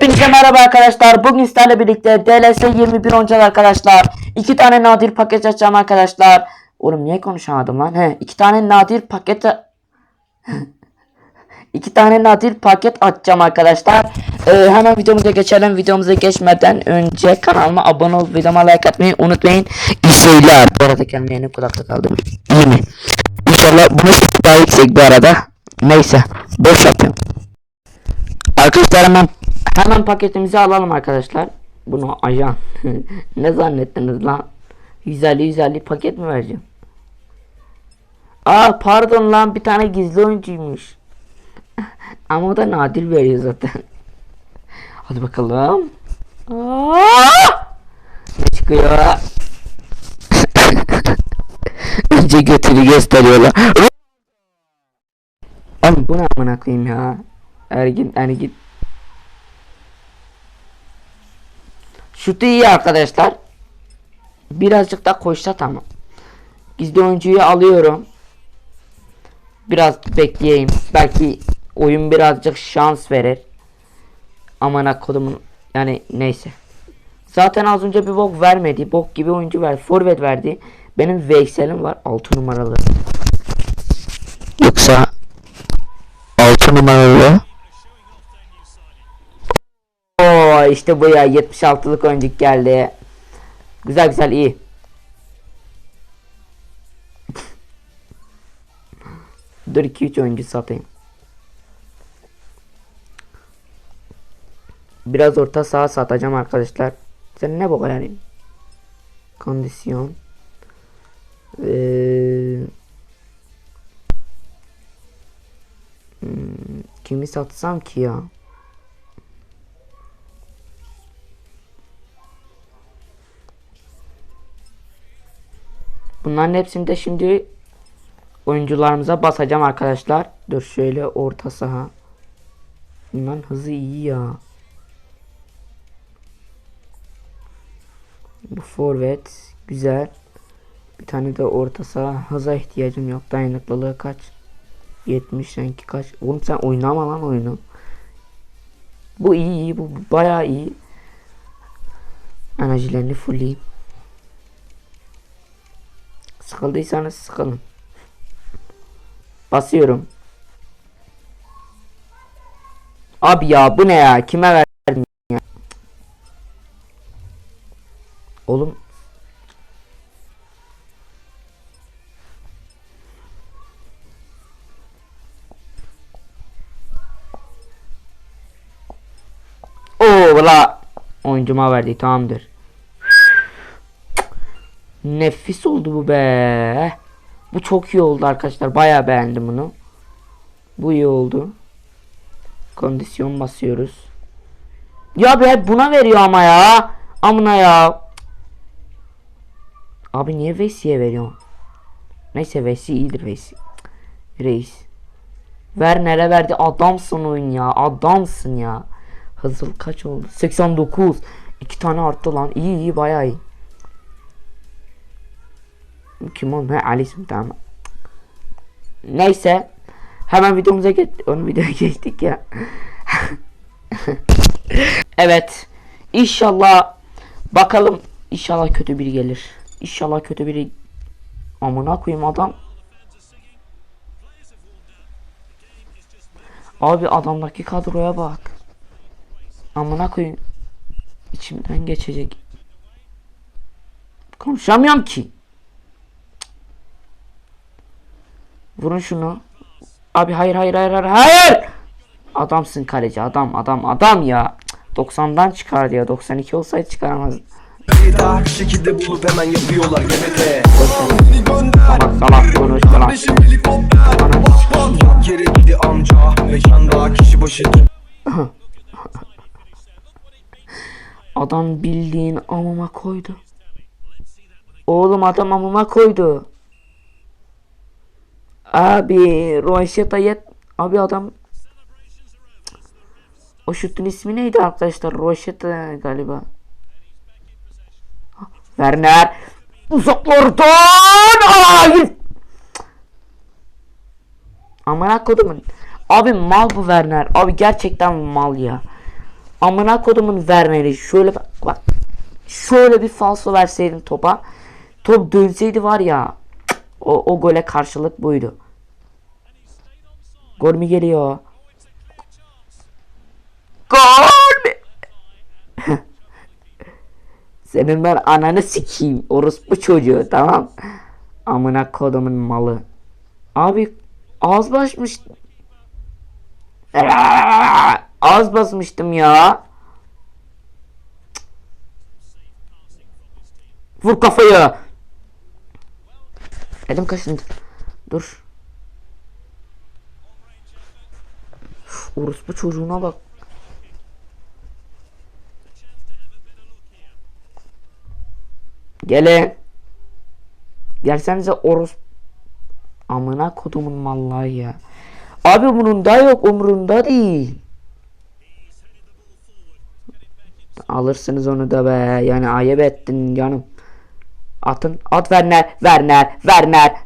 Hepinize merhaba arkadaşlar. Bugün sizlerle birlikte DLS 21 oynayacağız arkadaşlar. İki tane nadir paket açacağım arkadaşlar. Oğlum niye konuşamadım lan? He, iki tane nadir paket İki tane nadir paket açacağım arkadaşlar. Ee, hemen videomuza geçelim. Videomuza geçmeden önce kanalıma abone olup videoma like atmayı unutmayın. İyi seyirler. Bu arada kendime yeni kulaklık aldım. İyi mi? İnşallah bunu daha yüksek bu arada. Neyse. Boş yapıyorum. Arkadaşlar hemen hemen paketimizi alalım arkadaşlar. Bunu ajan. ne zannettiniz lan? 150 150 paket mi vereceğim? Aa pardon lan bir tane gizli oyuncuymuş. Ama o da nadir veriyor zaten. Hadi bakalım. Aa! Ne çıkıyor? Önce götünü gösteriyorlar. Oğlum bu ne amına koyayım ya? Ergin Ergin. Şutu iyi arkadaşlar. Birazcık da koşsa tamam. Gizli oyuncuyu alıyorum. Biraz bekleyeyim. Belki oyun birazcık şans verir. Aman kodumun yani neyse. Zaten az önce bir bok vermedi. Bok gibi oyuncu verdi. Forvet verdi. Benim Veysel'im var 6 numaralı. Yoksa 6 numaralı. Oo işte bu ya 76'lık oyuncu geldi. Güzel güzel iyi. Dur 2-3 oyuncu satayım. Biraz orta saha satacağım arkadaşlar. Sen ne bok yani? Kondisyon. Ee, hmm, kimi satsam ki ya? Bunların hepsini de şimdi oyuncularımıza basacağım arkadaşlar. Dur şöyle orta saha. Bunların hızı iyi ya. Bu forvet güzel. Bir tane de orta saha hıza ihtiyacım yok. Dayanıklılığı kaç? 70 renki kaç? Oğlum sen oynama lan oyunu. Bu iyi iyi bu bayağı iyi. Enerjilerini fullleyeyim. Sıkıldıysanız sıkılın. Basıyorum. Abi ya bu ne ya? Kime verdim ya? Oğlum. Oo la oyuncuma verdi tamamdır. Nefis oldu bu be. Bu çok iyi oldu arkadaşlar. Bayağı beğendim bunu. Bu iyi oldu. Kondisyon basıyoruz. Ya be buna veriyor ama ya. Amına ya. Abi niye Veysi'ye veriyor? Neyse Veysi iyidir Veysi. Reis. Ver nere verdi? Adamsın oyun ya. Adamsın ya. Hızıl kaç oldu? 89. İki tane arttı lan. İyi iyi bayağı iyi. Kim oğlum? He Ali'sin tamam. Neyse. Hemen videomuza geç. Onu videoya geçtik ya. evet. İnşallah bakalım İnşallah kötü biri gelir. İnşallah kötü biri amına koyayım adam. Abi adamdaki kadroya bak. Amına koyayım. İçimden geçecek. Konuşamıyorum ki. Vurun şunu. Abi hayır hayır hayır hayır hayır. Adamsın kaleci adam adam adam ya. 90'dan çıkardı ya 92 olsaydı çıkaramazdı. Daha şekilde bulup hemen yapıyorlar Salak salak Yok yere gidi amca Mekanda kişi başı Adam bildiğin amıma koydu. Oğlum adam amıma koydu. Abi Roşeta yet. Abi adam o şutun ismi neydi arkadaşlar? Roşeta galiba. Werner uzaklardan hayır. Amına kodumun. Abi mal bu Werner. Abi gerçekten mal ya. Amına kodumun Werner'i şöyle bak, bak. Şöyle bir falso verseydin topa. Top dönseydi var ya. O, o gole karşılık buydu. Gol mü geliyor? Gol mü? Senin ben ananı sikeyim. Orospu çocuğu tamam. Amına kodumun malı. Abi ağız basmış. Az basmıştım ya. Vur kafayı. Elim kaşındı. Dur. Orospu çocuğuna bak. Gelin. Gelsenize oros. Amına kodumun mallayı ya. Abi umurunda yok umurunda değil. Alırsınız onu da be. Yani ayıp ettin canım. Atın. At Werner. Werner. Werner.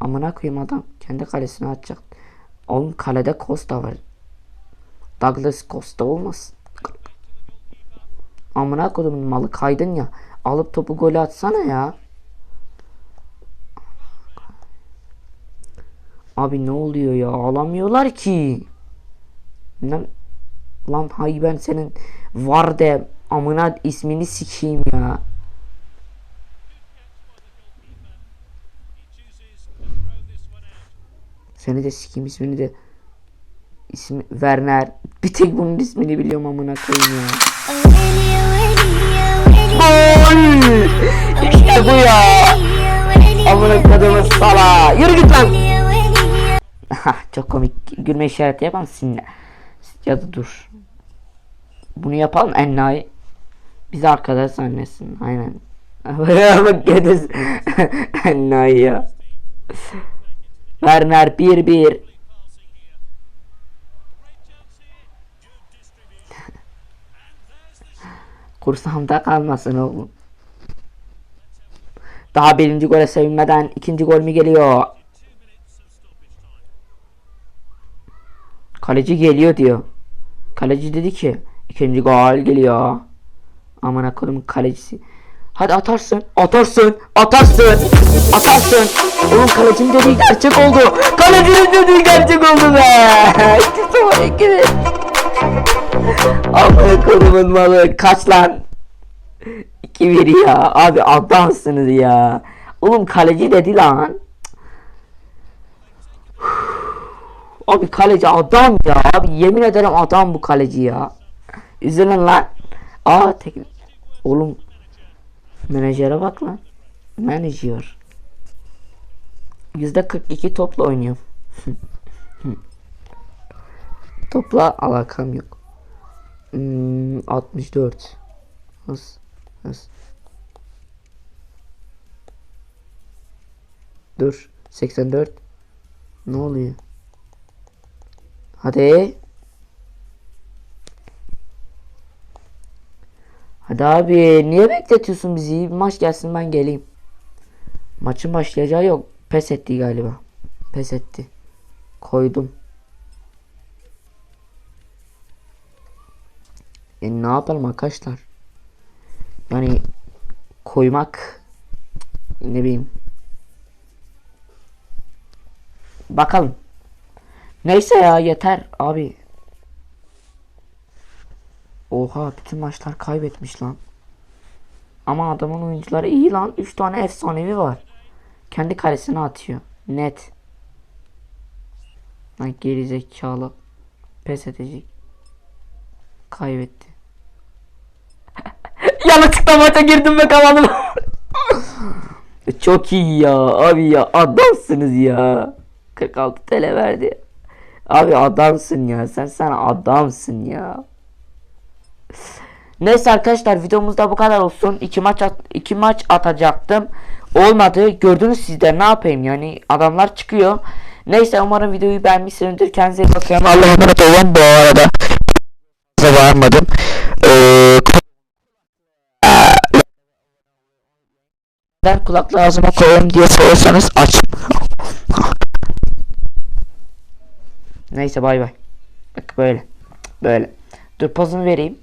Amına koyayım adam. Kendi kalesine atacak. Oğlum kalede Costa var. Douglas Costa olmaz. Amına kodumun malı kaydın ya. Alıp topu gole atsana ya. Abi ne oluyor ya? Alamıyorlar ki. Ne? Lan hay ben senin var de amına ismini sikeyim ya. Seni de sikeyim ismini de. İsmi Werner. Bir tek bunun ismini biliyorum amına koyayım ya. Gol! İşte bu ya. Amına kodumun sala. Yürü git lan. Çok komik. Gülme işareti yapalım sinne. Ya da dur. Bunu yapalım ennayi. Bizi arkadaş zannetsin. Aynen. Bak ennayi ya. Werner 1-1. Kursamda kalmasın oğlum. Daha birinci gole sevinmeden ikinci gol mü geliyor? Kaleci geliyor diyor. Kaleci dedi ki ikinci gol geliyor. Aman kodumun kalecisi. Hadi atarsın, atarsın, atarsın, atarsın. Oğlum kalecinin dediği gerçek oldu. Kalecinin dediği gerçek oldu be. İkisi var. Aman kodumun malı kaç lan. 2-1 ya. Abi adamsınız ya. Oğlum kaleci dedi lan. Abi kaleci adam ya. Abi yemin ederim adam bu kaleci ya. Üzülün lan. Aa tek... Oğlum. Menajere bak lan. Manager. Yüzde 42 topla oynuyorum. Topla alakam yok. Hmm, 64. Hız. Hız. Dur. 84. Ne oluyor? Hadi. Hadi abi niye bekletiyorsun bizi? Bir maç gelsin ben geleyim. Maçın başlayacağı yok. Pes etti galiba. Pes etti. Koydum. Yani ne yapalım arkadaşlar? Yani koymak ne bileyim. Bakalım. Neyse ya yeter abi. Oha bütün maçlar kaybetmiş lan. Ama adamın oyuncuları iyi lan. 3 tane efsanevi var. Kendi kalesine atıyor. Net. Lan geri zekalı. Pes edecek. Kaybetti. Yanlışlıkla maça girdim ve kazandım. Çok iyi ya abi ya adamsınız ya. 46 TL verdi. Abi adamsın ya sen sen adamsın ya. Neyse arkadaşlar videomuzda bu kadar olsun. İki maç at, iki maç atacaktım. Olmadı. Gördünüz sizler ne yapayım yani adamlar çıkıyor. Neyse umarım videoyu beğenmişsinizdir. Kendinize iyi bakın. Allah'a emanet olun bu arada. Size bağırmadım. Ee, ben kulaklığı ağzıma koyayım diye sorarsanız aç. Neyse bay bay. Bak böyle. Böyle. Dur pozunu vereyim.